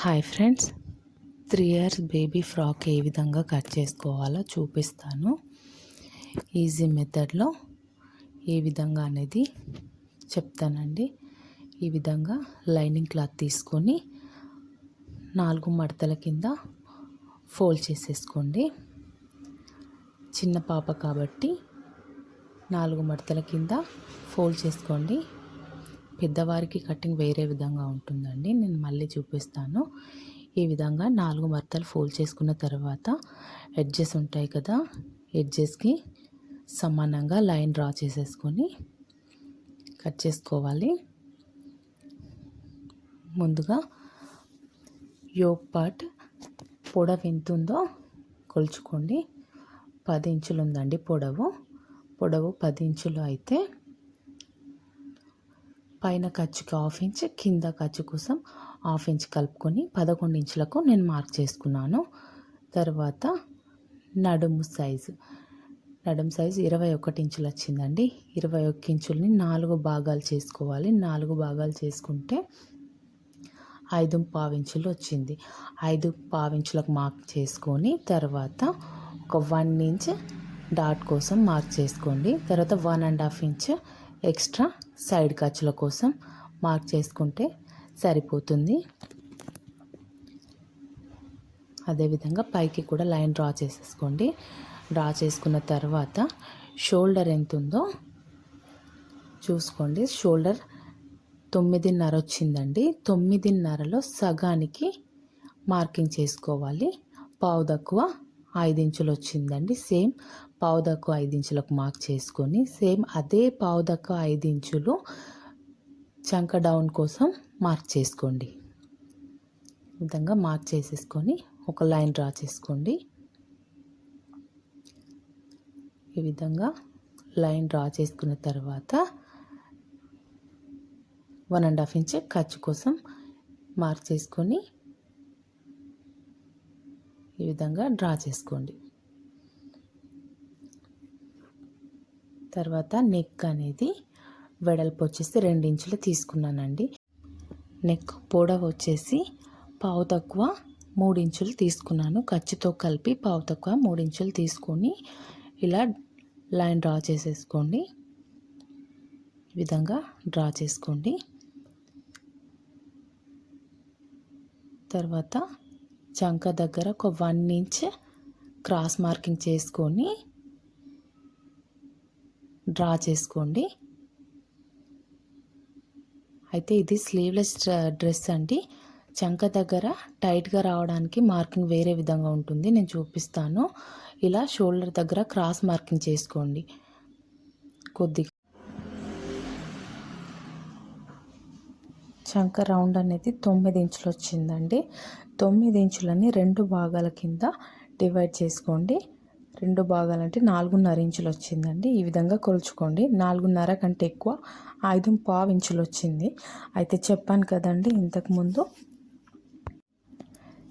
Hi friends. Three years baby frock ఏ విధంగా cut చేసుకోవాలో చూపిస్తాను. ఈజీ మెథడ్లో ఏ విధంగా అనేది చెప్తానండి. ఈ విధంగా లైనింగ్ క్లాత్ తీసుకొని నాలుగు మడతల కింద ఫోల్డ్ చేసేసుకోండి. చిన్న పాప కాబట్టి నాలుగు మడతల కింద ఫోల్డ్ చేసుకోండి. పెద్దవారికి కటింగ్ వేరే విధంగా ఉంటుందండి. నేను మళ్ళీ చూపిస్తాను. ఈ విధంగా నాలుగు మరతలు ఫోల్డ్ చేసుకున్న తర్వాత ఎడ్జెస్ ఉంటాయి కదా ఎడ్జెస్కి సమానంగా లైన్ డ్రా చేసేసుకొని కట్ చేసుకోవాలి. ముందుగా యోగ్ పార్ట్ పొడవు ఎంత ఉందో కొలుచుకోండి. పది ఇంచులు ఉందండి పొడవు. పొడవు పది ఇంచులు అయితే పైన ఖర్చుకి హాఫ్ ఇంచ్ కింద ఖర్చు కోసం హాఫ్ ఇంచ్ కలుపుకొని పదకొండు ఇంచులకు నేను మార్క్ చేసుకున్నాను. తర్వాత నడుము సైజు. నడుము సైజు ఇరవై ఒకటి ఇంచులు వచ్చిందండి. ఇరవై ఒక్క ఇంచుల్ని నాలుగు భాగాలు చేసుకోవాలి. నాలుగు భాగాలు చేసుకుంటే ఐదు పావించులు వచ్చింది. ఐదు పావించులకు మార్క్ చేసుకొని తర్వాత ఒక వన్ ఇంచ్ డాట్ కోసం మార్క్ చేసుకోండి. తర్వాత one and half inch extra side ఖర్చుల కోసం మార్క్ చేసుకుంటే సరిపోతుంది. అదేవిధంగా పైకి కూడా లైన్ డ్రా చేసేసుకోండి. డ్రా చేసుకున్న తర్వాత షోల్డర్ ఎంత ఉందో చూసుకోండి. షోల్డర్ తొమ్మిదిన్నర వచ్చిందండి. తొమ్మిదిన్నరలో సగానికి మార్కింగ్ చేసుకోవాలి. పావు తక్కువ ఐదు ఇంచులు వచ్చిందండి. సేమ్ పావుదక్కు ఐదు ఇంచులకు మార్క్ చేసుకొని సేమ్ అదే పావుదక్కు ఐదు ఇంచులు చంక డౌన్ కోసం మార్క్ చేసుకోండి. ఈ విధంగా మార్క్ చేసేసుకొని ఒక లైన్ డ్రా చేసుకోండి. ఈ విధంగా లైన్ డ్రా చేసుకున్న తర్వాత వన్ అండ్ హాఫ్ ఇంచ్ ఖర్చు కోసం మార్క్ చేసుకొని ఈ విధంగా డ్రా చేసుకోండి. తర్వాత నెక్ అనేది వెడల్పు వచ్చేసి ఇంచులు తీసుకున్నానండి. నెక్ పొడవు వచ్చేసి పావు తక్కువ మూడు ఇంచులు తీసుకున్నాను. ఖర్చుతో కలిపి పావు తక్కువ మూడు ఇంచులు తీసుకొని ఇలా లైన్ డ్రా చేసేసుకోండి. ఈ విధంగా డ్రా చేసుకోండి. తర్వాత చంక దగ్గర ఒక వన్ ఇంచ్ క్రాస్ మార్కింగ్ చేసుకొని డ్రా చేసుకోండి. అయితే ఇది స్లీవ్లెస్ డ్రెస్ అండి. చంక దగ్గర టైట్గా రావడానికి మార్కింగ్ వేరే విధంగా ఉంటుంది. నేను చూపిస్తాను. ఇలా షోల్డర్ దగ్గర క్రాస్ మార్కింగ్ చేసుకోండి. కొద్దిగా చంక రౌండ్ అనేది తొమ్మిది ఇంచులు వచ్చిందండి తొమ్మిది ఇంచులని రెండు భాగాల కింద డివైడ్ చేసుకోండి. రెండు భాగాలంటే నాలుగున్నర ఇంచులు వచ్చిందండి ఈ విధంగా కొలుచుకోండి. నాలుగున్నర కంటే ఎక్కువ ఐదు పావు ఇంచులు వచ్చింది అయితే చెప్పాను కదండి ఇంతకుముందు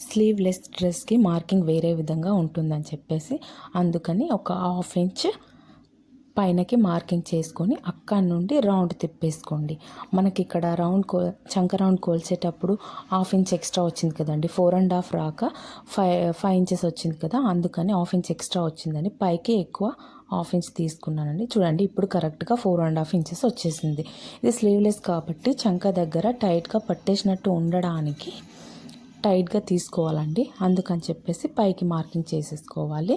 స్లీవ్లెస్ డ్రెస్కి మార్కింగ్ వేరే విధంగా ఉంటుందని చెప్పేసి అందుకని ఒక హాఫ్ ఇంచ్ పైనకి మార్కింగ్ చేసుకొని అక్కడ నుండి రౌండ్ తిప్పేసుకోండి. మనకి ఇక్కడ రౌండ్ కో చంక రౌండ్ కోల్చేటప్పుడు హాఫ్ ఇంచ్ ఎక్స్ట్రా వచ్చింది కదండి. ఫోర్ అండ్ హాఫ్ రాక ఫైవ్ ఫైవ్ ఇంచెస్ వచ్చింది కదా అందుకని హాఫ్ ఇంచ్ ఎక్స్ట్రా వచ్చిందని పైకి ఎక్కువ హాఫ్ ఇంచ్ తీసుకున్నానండి. చూడండి ఇప్పుడు కరెక్ట్గా ఫోర్ అండ్ హాఫ్ ఇంచెస్ వచ్చేసింది. ఇది స్లీవ్లెస్ కాబట్టి చంక దగ్గర టైట్గా పట్టేసినట్టు ఉండడానికి టైట్గా తీసుకోవాలండి. అందుకని చెప్పేసి పైకి మార్కింగ్ చేసేసుకోవాలి.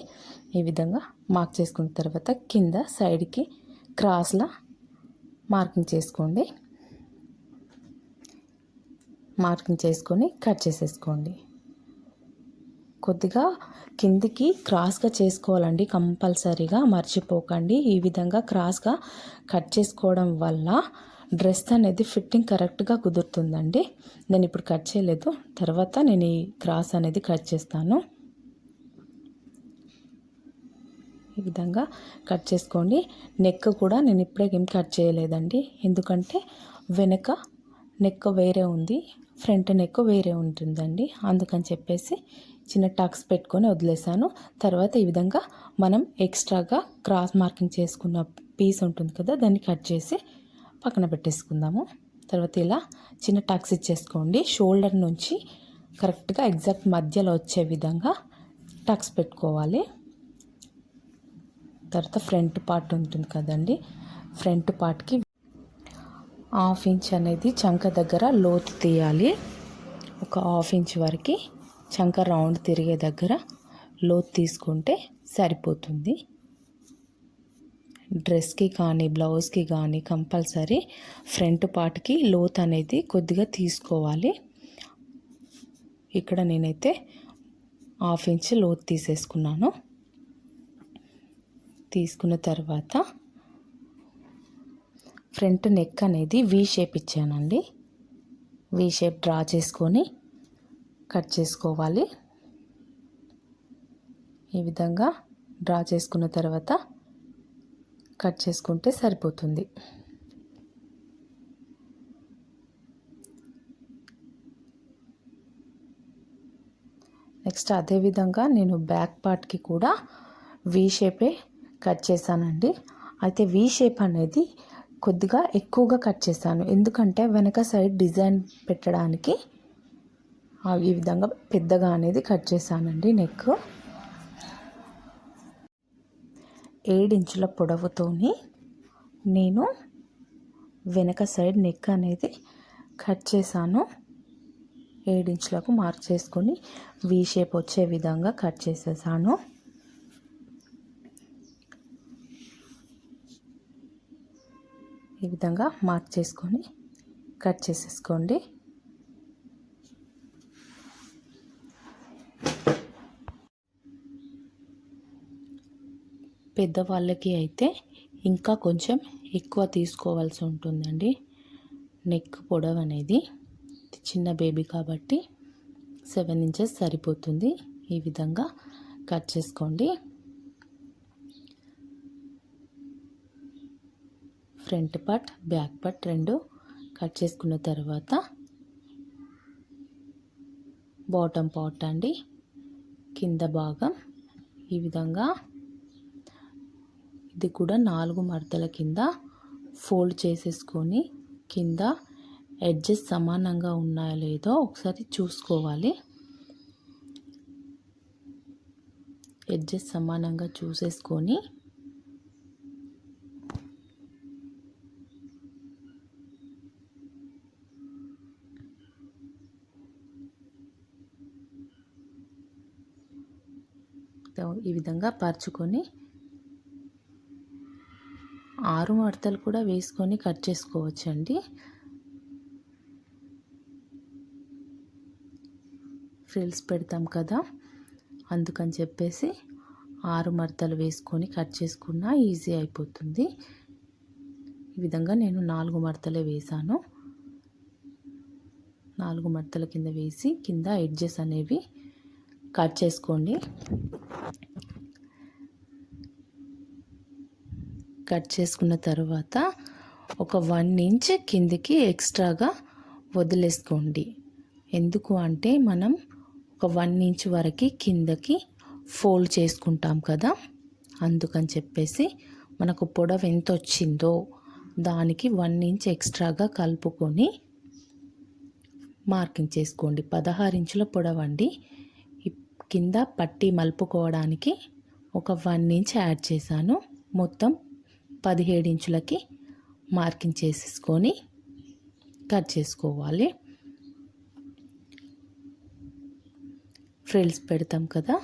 ఈ విధంగా మార్క్ చేసుకున్న తర్వాత కింద సైడ్కి క్రాస్లా మార్కింగ్ చేసుకోండి. మార్కింగ్ చేసుకొని కట్ చేసేసుకోండి. కొద్దిగా కిందికి క్రాస్గా చేసుకోవాలండి. కంపల్సరీగా మర్చిపోకండి. ఈ విధంగా క్రాస్గా కట్ చేసుకోవడం వల్ల డ్రెస్ అనేది ఫిట్టింగ్ కరెక్ట్గా కుదురుతుందండి. నేను ఇప్పుడు కట్ చేయలేదు. తర్వాత నేను ఈ క్రాస్ అనేది కట్ చేస్తాను. ఈ విధంగా కట్ చేసుకోండి. నెక్ కూడా నేను ఇప్పుడే ఏం కట్ చేయలేదండి. ఎందుకంటే వెనక నెక్ వేరే ఉంది ఫ్రంట్ నెక్ వేరే ఉంటుందండి. అందుకని చెప్పేసి చిన్న టక్స్ పెట్టుకొని వదిలేసాను తర్వాత ఈ విధంగా మనం ఎక్స్ట్రాగా క్రాస్ మార్కింగ్ చేసుకున్న పీస్ ఉంటుంది కదా దాన్ని కట్ చేసి పక్కన పెట్టేసుకుందాము. తర్వాత ఇలా చిన్న టక్స్ ఇచ్చేసుకోండి. షోల్డర్ నుంచి కరెక్ట్గా ఎగ్జాక్ట్ మధ్యలో వచ్చే విధంగా టక్స్ పెట్టుకోవాలి. తర్వాత ఫ్రంట్ పార్ట్ ఉంటుంది కదండి. ఫ్రంట్ పార్ట్కి హాఫ్ ఇంచ్ అనేది చంక దగ్గర లోతు తీయాలి. ఒక హాఫ్ ఇంచ్ వరకు చంక రౌండ్ తిరిగే దగ్గర లోతు తీసుకుంటే సరిపోతుంది. డ్రెస్కి కానీ బ్లౌజ్కి కానీ కంపల్సరీ ఫ్రంట్ పార్ట్కి లోత్ అనేది కొద్దిగా తీసుకోవాలి. ఇక్కడ నేనైతే హాఫ్ ఇంచ్ లోతు తీసేసుకున్నాను. తీసుకున్న తర్వాత ఫ్రంట్ నెక్ అనేది వీ షేప్ ఇచ్చానండి. వీ షేప్ డ్రా చేసుకొని కట్ చేసుకోవాలి. ఈ విధంగా డ్రా చేసుకున్న తర్వాత కట్ చేసుకుంటే సరిపోతుంది. నెక్స్ట్ అదేవిధంగా నేను బ్యాక్ పార్ట్కి కూడా వీ షేపే కట్ చేశానండి. అయితే వీ షేప్ అనేది కొద్దిగా ఎక్కువగా కట్ చేశాను. ఎందుకంటే వెనక సైడ్ డిజైన్ పెట్టడానికి ఈ విధంగా పెద్దగా అనేది కట్ చేశానండి నెక్ ఏడించుల పొడవుతోని నేను వెనక సైడ్ నెక్ అనేది కట్ చేశాను. ఏడించులకు మార్క్ చేసుకొని వీ షేప్ వచ్చే విధంగా కట్ చేసేసాను. ఈ విధంగా మార్క్ చేసుకొని కట్ చేసేసుకోండి. పెద్దవాళ్ళకి అయితే ఇంకా కొంచెం ఎక్కువ తీసుకోవాల్సి ఉంటుందండి. నెక్ పొడవు అనేది చిన్న బేబీ కాబట్టి సెవెన్ ఇంచెస్ సరిపోతుంది. ఈ విధంగా కట్ చేసుకోండి. ఫ్రంట్ పార్ట్ బ్యాక్ పార్ట్ రెండు కట్ చేసుకున్న తర్వాత బాటమ్ పార్ట్ అండి. కింద భాగం ఈ విధంగా ఇది కూడా నాలుగు మడతల కింద ఫోల్డ్ చేసేసుకొని కింద ఎడ్జెస్ సమానంగా ఉన్నాయో లేదో ఒకసారి చూసుకోవాలి. ఎడ్జెస్ సమానంగా చూసేసుకొని ఈ విధంగా పరుచుకొని ఆరు మడతలు కూడా వేసుకొని కట్ చేసుకోవచ్చండి. ఫ్రిల్స్ పెడతాం కదా అందుకని చెప్పేసి ఆరు మడతలు వేసుకొని కట్ చేసుకున్న ఈజీ అయిపోతుంది. ఈ విధంగా నేను నాలుగు మడతలే వేసాను. నాలుగు మడతల కింద వేసి కింద ఎడ్జెస్ అనేవి కట్ చేసుకోండి. కట్ చేసుకున్న తర్వాత ఒక వన్ ఇంచ్ కిందికి ఎక్స్ట్రాగా వదిలేసుకోండి. ఎందుకు అంటే మనం ఒక వన్ ఇంచ్ వరకు కిందకి ఫోల్డ్ చేసుకుంటాం కదా. అందుకని చెప్పేసి మనకు పొడవు ఎంత వచ్చిందో దానికి వన్ ఇంచ్ ఎక్స్ట్రాగా కలుపుకొని మార్కింగ్ చేసుకోండి. పదహారు ఇంచుల పొడవండి. కింద పట్టి మలుపుకోవడానికి ఒక వన్ ఇంచ్ యాడ్ చేశాను. మొత్తం పదిహేడు ఇంచులకి మార్కింగ్ చేసేసుకొని కట్ చేసుకోవాలి. ఫ్రిల్స్ పెడతాం కదా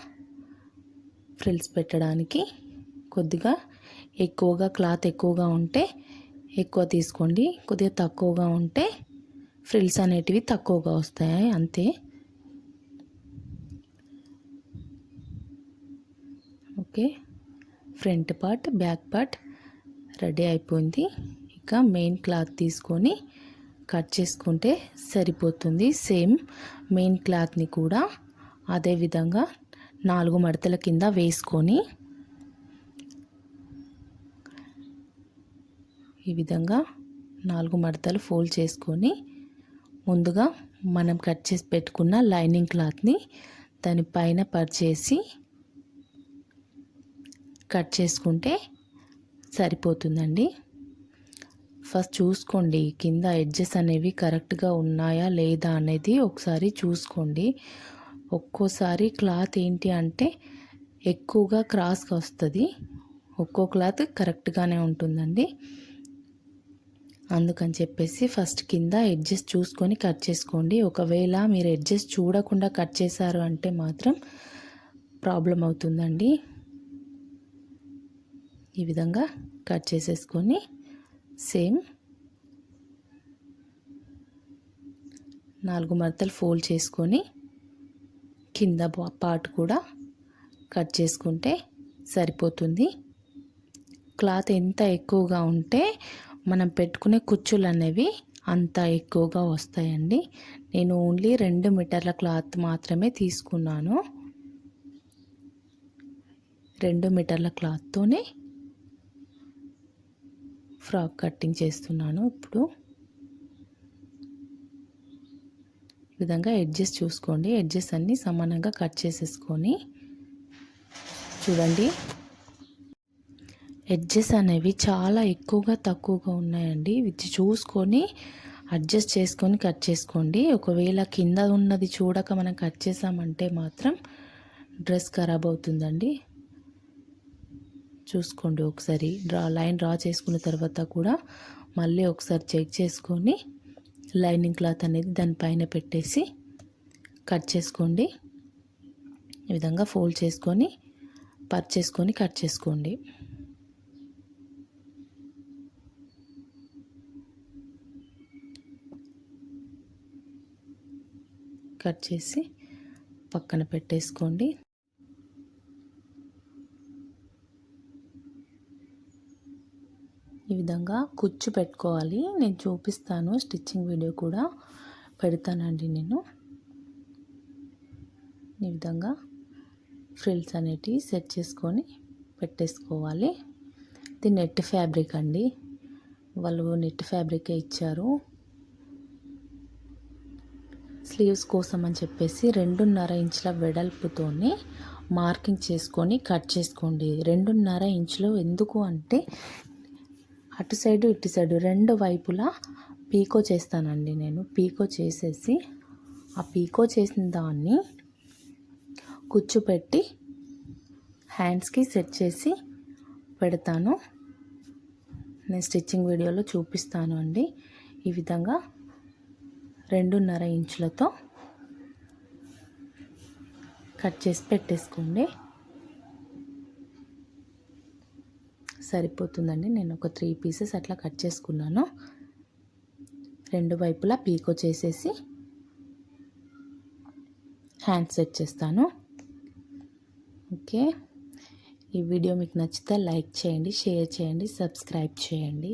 ఫ్రిల్స్ పెట్టడానికి కొద్దిగా ఎక్కువగా క్లాత్ ఎక్కువగా ఉంటే ఎక్కువ తీసుకోండి కొద్దిగా తక్కువగా ఉంటే ఫ్రిల్స్ అనేటివి తక్కువగా వస్తాయి అంతే. Okay. Front part back part ready అయిపోయింది. ఇక మెయిన్ క్లాత్ తీసుకొని కట్ చేసుకుంటే సరిపోతుంది. సేమ్ మెయిన్ క్లాత్ని కూడా అదే విధంగా నాలుగు మడతల కింద వేసుకొని ఈ విధంగా నాలుగు మడతలు ఫోల్డ్ చేసుకొని ముందుగా మనం కట్ చేసి పెట్టుకున్న లైనింగ్ క్లాత్ని దానిపైన పరిచేసి కట్ చేసుకుంటే సరిపోతుందండి. ఫస్ట్ చూసుకోండి కింద ఎడ్జెస్ అనేవి కరెక్ట్గా ఉన్నాయా లేదా అనేది ఒకసారి చూసుకోండి. ఒక్కోసారి క్లాత్ ఏంటి అంటే ఎక్కువగా క్రాస్గా వస్తుంది. ఒక్కో క్లాత్ కరెక్ట్గానే ఉంటుందండి. అందుకని చెప్పేసి ఫస్ట్ కింద ఎడ్జెస్ చూసుకొని కట్ చేసుకోండి. ఒకవేళ మీరు ఎడ్జెస్ చూడకుండా కట్ చేశారు అంటే మాత్రం ప్రాబ్లం అవుతుందండి. ఈ విధంగా కట్ చేసేసుకొని సేమ్ నాలుగు మడతలు ఫోల్డ్ చేసుకొని కింద పార్ట్ కూడా కట్ చేసుకుంటే సరిపోతుంది. క్లాత్ ఎంత ఎక్కువగా ఉంటే మనం పెట్టుకునే కుచ్చులు అనేవి అంత ఎక్కువగా వస్తాయండి. నేను ఓన్లీ రెండు మీటర్ల క్లాత్ మాత్రమే తీసుకున్నాను. రెండు మీటర్ల క్లాత్తోనే ఫ్రాక్ కటింగ్ చేస్తున్నాను ఇప్పుడు. ఈ విధంగా ఎడ్జెస్ చూసుకోండి. ఎడ్జెస్ అన్నీ సమానంగా కట్ చేసేసుకొని చూడండి. ఎడ్జెస్ అనేవి చాలా ఎక్కువగా తక్కువగా ఉన్నాయండి. ఇది చూసుకొని అడ్జస్ట్ చేసుకొని కట్ చేసుకోండి. ఒకవేళ కింద ఉన్నది చూడక మనం కట్ చేసామంటే మాత్రం డ్రెస్ ఖరాబ్ అవుతుందండి. చూసుకోండి ఒకసారి. డ్రా లైన్ డ్రా చేసుకున్న తర్వాత కూడా మళ్ళీ ఒకసారి చెక్ చేసుకొని లైనింగ్ క్లాత్ అనేది దానిపైన పెట్టేసి కట్ చేసుకోండి. ఈ విధంగా ఫోల్డ్ చేసుకొని పర్ చేసుకొని కట్ చేసుకోండి. కట్ చేసి పక్కన పెట్టేసుకోండి. ఈ విధంగా కుచ్చు పెట్టుకోవాలి. నేను చూపిస్తాను. స్టిచ్చింగ్ వీడియో కూడా పెడతానండి నేను. ఈ విధంగా ఫ్రిల్స్ అనేటివి సెట్ చేసుకొని పెట్టేసుకోవాలి. ఇది నెట్ ఫ్యాబ్రిక్ అండి. వాళ్ళు నెట్ ఫ్యాబ్రికే ఇచ్చారు. స్లీవ్స్ కోసం అని చెప్పేసి రెండున్నర ఇంచుల వెడల్పుతో మార్కింగ్ చేసుకొని కట్ చేసుకోండి. రెండున్నర ఇంచులు ఎందుకు అంటే అటు సైడు ఇటు సైడు రెండు వైపులా పీకో చేస్తానండి నేను. పీకో చేసేసి ఆ పీకో చేసిన దాన్ని కూర్చోపెట్టి హ్యాండ్స్కి సెట్ చేసి పెడతాను. నేను స్టిచ్చింగ్ వీడియోలో చూపిస్తాను అండి. ఈ విధంగా రెండున్నర ఇంచులతో కట్ చేసి పెట్టేసుకోండి. సరిపోతుందండి. నేను ఒక త్రీ పీసెస్ అట్లా కట్ చేసుకున్నాను. రెండు వైపులా పీకో చేసేసి హ్యాండ్ సెట్ చేస్తాను. ఓకే. ఈ వీడియో మీకు నచ్చితే లైక్ చేయండి షేర్ చేయండి సబ్స్క్రైబ్ చేయండి.